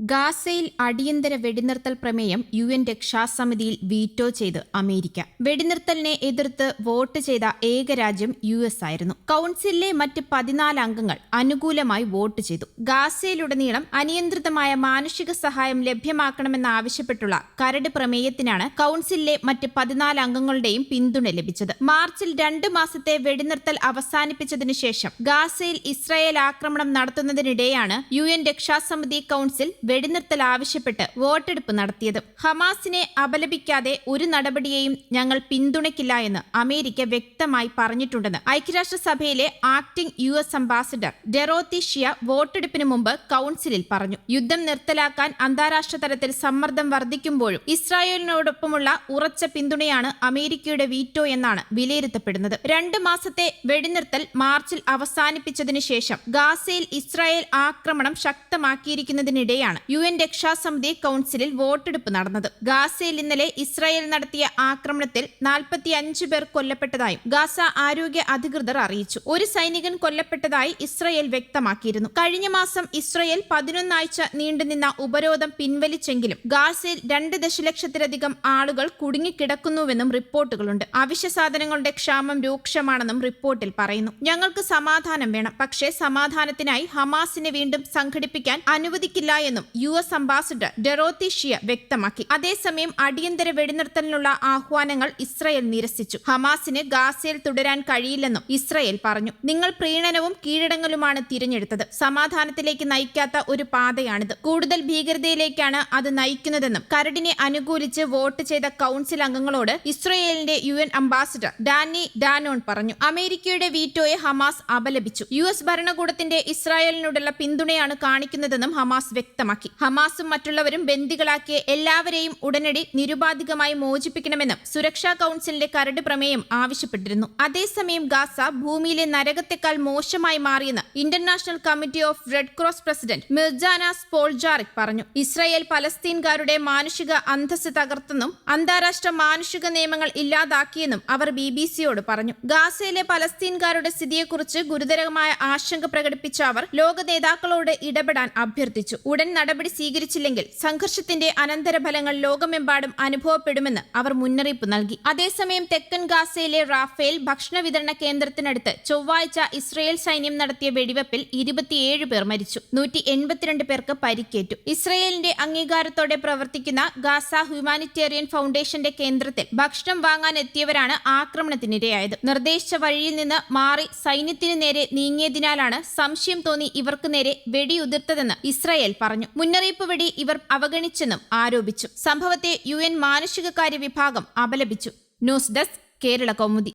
ഗാസയിൽ അടിയന്തര വെടിനിർത്തൽ പ്രമേയം യു എൻ രക്ഷാസമിതിയിൽ വീറ്റോ ചെയ്ത് അമേരിക്ക. വെടിനിർത്തലിനെ എതിർത്ത് വോട്ട് ചെയ്ത ഏക രാജ്യം യു എസ് ആയിരുന്നു. കൌൺസിലിലെ മറ്റ് പതിനാല് അംഗങ്ങൾ അനുകൂലമായി വോട്ട് ചെയ്തു. ഗാസയിലുടനീളം അനിയന്ത്രിതമായ മാനുഷിക സഹായം ലഭ്യമാക്കണമെന്നാവശ്യപ്പെട്ടുള്ള കരട് പ്രമേയത്തിനാണ് കൌൺസിലിലെ മറ്റ് പതിനാല് അംഗങ്ങളുടെയും പിന്തുണ ലഭിച്ചത്. മാർച്ചിൽ രണ്ട് മാസത്തെ വെടിനിർത്തൽ അവസാനിപ്പിച്ചതിനു ശേഷം ഗാസയിൽ ഇസ്രായേൽ ആക്രമണം നടത്തുന്നതിനിടെയാണ് യു എൻ രക്ഷാസമിതി കൌൺസിൽ വെടിനിർത്തൽ ആവശ്യപ്പെട്ട് വോട്ടെടുപ്പ് നടത്തിയത്. ഹമാസിനെ അപലപിക്കാതെ ഒരു നടപടിയെയും ഞങ്ങൾ പിന്തുണയ്ക്കില്ല എന്ന് അമേരിക്ക വ്യക്തമായി പറഞ്ഞിട്ടുണ്ടെന്ന് ഐക്യരാഷ്ട്രസഭയിലെ acting U S ambassador Dorothy Shea വോട്ടെടുപ്പിന് മുമ്പ് കൌൺസിലിൽ പറഞ്ഞു. യുദ്ധം നിർത്തലാക്കാൻ അന്താരാഷ്ട്ര തലത്തിൽ സമ്മർദ്ദം വർദ്ധിക്കുമ്പോഴും ഇസ്രായേലിനോടൊപ്പമുള്ള ഉറച്ച പിന്തുണയാണ് അമേരിക്കയുടെ വീറ്റോ എന്നാണ് വിലയിരുത്തപ്പെടുന്നത്. രണ്ട് മാസത്തെ വെടിനിർത്തൽ മാർച്ചിൽ അവസാനിപ്പിച്ചതിനു ശേഷം ഗാസയിൽ ഇസ്രായേൽ ആക്രമണം ശക്തമാക്കിയിരിക്കുന്നതിനിടെയാണ് യു എൻ രക്ഷാസമിതി കൌൺസിലിൽ വോട്ടെടുപ്പ് നടന്നത്. ഗാസയിൽ ഇന്നലെ ഇസ്രായേൽ നടത്തിയ ആക്രമണത്തിൽ നാൽപ്പത്തി അഞ്ച് പേർ കൊല്ലപ്പെട്ടതായും ഗാസ ആരോഗ്യ അധികൃതർ അറിയിച്ചു. ഒരു സൈനികൻ കൊല്ലപ്പെട്ടതായി ഇസ്രായേൽ വ്യക്തമാക്കിയിരുന്നു. കഴിഞ്ഞ മാസം ഇസ്രായേൽ പതിനൊന്നാഴ്ച നീണ്ടുനിന്ന ഉപരോധം പിൻവലിച്ചെങ്കിലും ഗാസയിൽ രണ്ട് ദശലക്ഷത്തിലധികം ആളുകൾ കുടുങ്ങിക്കിടക്കുന്നുവെന്നും റിപ്പോർട്ടുകളുണ്ട്. അവശ്യ സാധനങ്ങളുടെ ക്ഷാമം രൂക്ഷമാണെന്നും റിപ്പോർട്ടിൽ പറയുന്നു. ഞങ്ങൾക്ക് സമാധാനം വേണം. പക്ഷേ സമാധാനത്തിനായി ഹമാസിനെ വീണ്ടും സംഘടിപ്പിക്കാൻ അനുവദിക്കില്ല എന്നും U S ambassador Dorothy Shea വ്യക്തമാക്കി. അതേസമയം അടിയന്തര വെടിനിർത്തലിനുള്ള ആഹ്വാനങ്ങൾ ഇസ്രയേൽ നിരസിച്ചു. ഹമാസിന് ഗാസയിൽ തുടരാൻ കഴിയില്ലെന്നും ഇസ്രയേൽ പറഞ്ഞു. നിങ്ങൾ പ്രീണനവും കീഴടങ്ങലുമാണ് തിരഞ്ഞെടുത്തത്. സമാധാനത്തിലേക്ക് നയിക്കാത്ത ഒരു പാതയാണിത്. കൂടുതൽ ഭീകരതയിലേക്കാണ് അത് നയിക്കുന്നതെന്നും കരടിനെ അനുകൂലിച്ച് വോട്ട് ചെയ്ത കൌൺസിൽ അംഗങ്ങളോട് ഇസ്രയേലിന്റെ U N ambassador Danny Danon പറഞ്ഞു. അമേരിക്കയുടെ വീറ്റോയെ ഹമാസ് അപലപിച്ചു. യു എസ് ഭരണകൂടത്തിന്റെ ഇസ്രായേലിനോടുള്ള പിന്തുണയാണ് കാണിക്കുന്നതെന്നും ഹമാസ് വ്യക്തമാക്കി. ഹമാസും മറ്റുള്ളവരും ബന്ദികളാക്കിയ എല്ലാവരെയും ഉടനടി നിരുപാധികമായി മോചിപ്പിക്കണമെന്നും സുരക്ഷാ കൌൺസിലിന്റെ കരട് പ്രമേയം ആവശ്യപ്പെട്ടിരുന്നു. അതേസമയം ഗാസ ഭൂമിയിലെ നരകത്തെക്കാൾ മോശമായി മാറിയെന്ന് International Committee of Red Cross president Mirjana Spoljaric പറഞ്ഞു. ഇസ്രായേൽ പലസ്തീൻകാരുടെ മാനുഷിക അന്തസ് തകർത്തെന്നും അന്താരാഷ്ട്ര മാനുഷിക നിയമങ്ങൾ ഇല്ലാതാക്കിയെന്നും അവർ ബി ബി സിയോട് പറഞ്ഞു. ഗാസയിലെ പലസ്തീൻകാരുടെ സ്ഥിതിയെക്കുറിച്ച് ഗുരുതരമായ ആശങ്ക പ്രകടിപ്പിച്ച അവർ ലോക നേതാക്കളോട് ഇടപെടാൻ അഭ്യർത്ഥിച്ചു. ഉടൻ നടപടി സ്വീകരിച്ചില്ലെങ്കിൽ സംഘർഷത്തിന്റെ അനന്തരഫലങ്ങൾ ലോകമെമ്പാടും അനുഭവപ്പെടുമെന്ന് അവർ മുന്നറിയിപ്പ് നൽകി. അതേസമയം തെക്കൻ ഗാസയിലെ റാഫേൽ ഭക്ഷണ വിതരണ കേന്ദ്രത്തിനടുത്ത് ചൊവ്വാഴ്ച ഇസ്രയേൽ സൈന്യം നടത്തിയ വെടിവെപ്പിൽ ഇരുപത്തിയേഴ് പേർ മരിച്ചു. നൂറ്റി എൺപത്തിരണ്ട് പേർക്ക് പരിക്കേറ്റു. ഇസ്രയേലിന്റെ അംഗീകാരത്തോടെ പ്രവർത്തിക്കുന്ന ഗാസ ഹ്യൂമാനിറ്റേറിയൻ ഫൗണ്ടേഷന്റെ കേന്ദ്രത്തിൽ ഭക്ഷണം വാങ്ങാൻ എത്തിയവരാണ് ആക്രമണത്തിനിരയായത്. നിർദ്ദേശിച്ച വഴിയിൽ നിന്ന് മാറി സൈന്യത്തിനു നേരെ നീങ്ങിയതിനാലാണ് സംശയം തോന്നി ഇവർക്ക് നേരെ വെടിയുതിർത്തതെന്ന് ഇസ്രായേൽ പറഞ്ഞു. മുന്നറിയിപ്പ് വഴി ഇവർ അവഗണിച്ചെന്നും ആരോപിച്ചു. സംഭവത്തെ യു എൻ മാനുഷികകാര്യ വിഭാഗം അപലപിച്ചു. News desk Kerala Kaumudi.